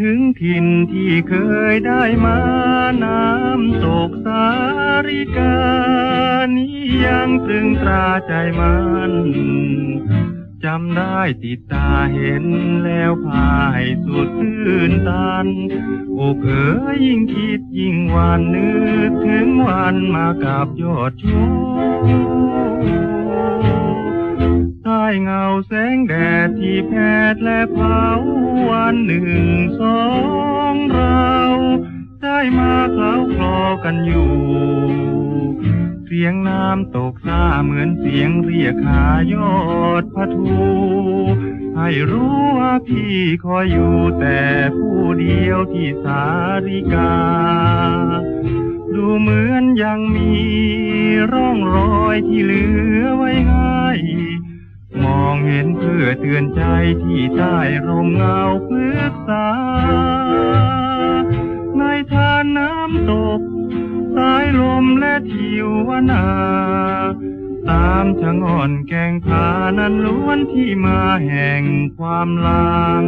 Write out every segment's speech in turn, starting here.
ถึงถิ่นที่เคยได้มา น้ำตกสาริกา นี้ยังตรึงตราใจมันจำได้ติดตาเห็นแล้วพายสุดตื่นตัน โอ้เอ๋ยยิ่งคิดยิ่งหวานนึกถึงวันมากับยอดชู ใต้เงาแสงแดดที่แผดและเผาวันหนึ่งสองเรา ได้มาเคล้าคลอกันอยู่ เสียงน้ำตกซาเหมือนเสียงเรียกหายอดพะทูให้รู้ว่าพี่คอยอยู่แต่ผู้เดียวที่สาริกา ดูเหมือนยังมีร่องรอยที่เหลือไว้ให้ องเห็นเพื่อเตือนใจที่ใต้ร่มเงาพฤกษา ในทานน้ำตก สายลมและทิวนา ตามชะงอนแกงพานั้นล้วนที่มาแห่งความหลัง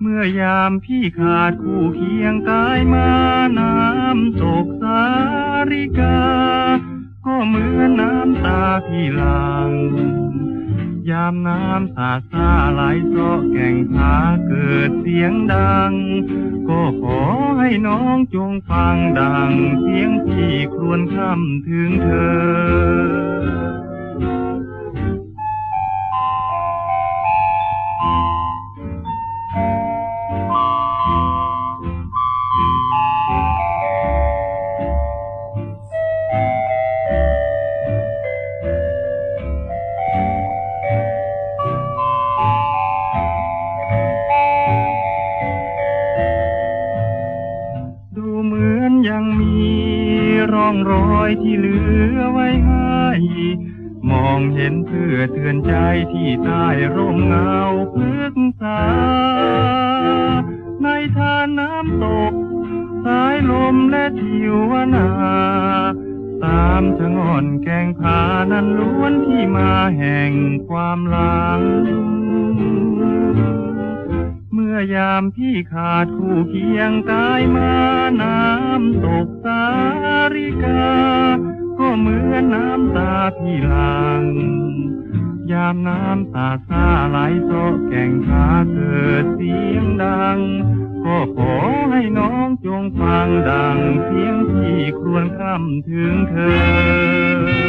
เมื่อยามพี่ขาดคู่เคียงกายมาน้ำตกสาริกา ตาพี่ลังยามน้ำสาซาไหลเสาะแก่งผาเกิดเสียงดัง ก็ขอให้น้องจงฟังดัง เสียงพี่ครวญคำถึงเธอ องรอยที่เหลือไว้ให้ มองเห็นเพื่อเตือนใจที่ใต้ร่มเงาพฤกษา ในทานน้ำตก สายลมและทิวนาตามชะงอนแกงพานั้นล้วนที่มาแห่งความหลัง เมื่อยามพี่ขาดคู่เคียงกายมาน้ำตกสาริก ที่หลังยามน้ำตาซาไหลโซแก่งขาเกิดเสียงดัง ก็ขอให้น้องจงฟังดังเสียงที่ครวญคำถึงเธอ